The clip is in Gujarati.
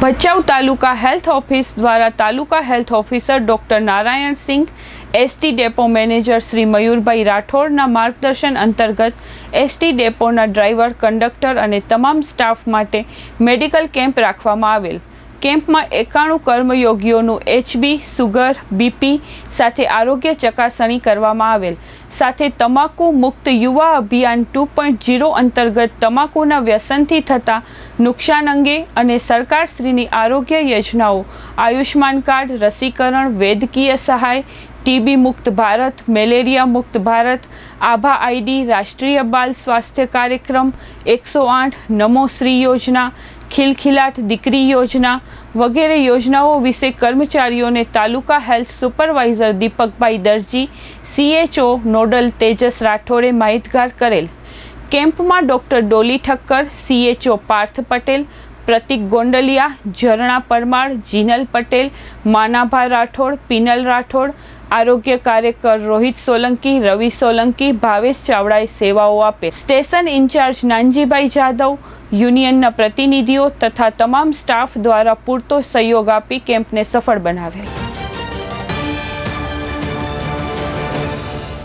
ભચાઉ તાલુકા હેલ્થ ઓફિસ દ્વારા taluka health officer doctor Narayan Singh, ST depot manager Shri Mayurbhai રાઠોડના માર્ગદર્શન અંતર્ગત એસટી ડેપોના ડ્રાઈવર, કંડક્ટર અને તમામ સ્ટાફ માટે મેડિકલ કેમ્પ રાખવામાં આવેલ. કેમ્પમાં એકાણું કર્મયોગીઓનું એચબી સુગર બીપી સાથે આરોગ્ય ચકાસણી કરવામાં આવેલ. સાથે તમાકુ મુક્ત યુવા અભિયાન ટુ પોઈન્ટ જીરો અંતર્ગત તમાકુના વ્યસનથી થતા નુકસાન અંગે અને સરકારશ્રીની આરોગ્ય યોજનાઓ, આયુષ્માન કાર્ડ, રસીકરણ, વૈદ્યકીય સહાય ટીબી મુક્ત ભારત, મેલેરિયા મુક્ત ભારત, આભા આઈડી, રાષ્ટ્રીય બાલ સ્વાસ્થ્ય કાર્યક્રમ, એકસો આઠ નમો શ્રી યોજના, ખિલખિલાટ દીકરી યોજના વગેરે યોજનાઓ વિશે કર્મચારીઓને taluka health supervisor Deepakbhai Darji, CHO nodal Tejas રાઠોડે માહિતગાર કરેલ. કેમ્પમાં ડૉક્ટર ડોલી ઠક્કર, સીએચઓ પાર્થ પટેલ, પ્રતિક ગોંડલિયા, ઝરણા પરમાર, જીનલ પટેલ, માનાભા રાઠોડ, પિનલ રાઠોડ આરોગ્ય કાર્યકર રોહિત સોલંકી, રવિ સોલંકી, ભાવેશ ચાવડાએ સેવાઓ આપે. સ્ટેશન ઇન્ચાર્જ નાનજીભાઈ જાદવ, યુનિયનના પ્રતિનિધિઓ તથા તમામ સ્ટાફ દ્વારા પૂરતો સહયોગ આપી કેમ્પને સફળ બનાવેલ.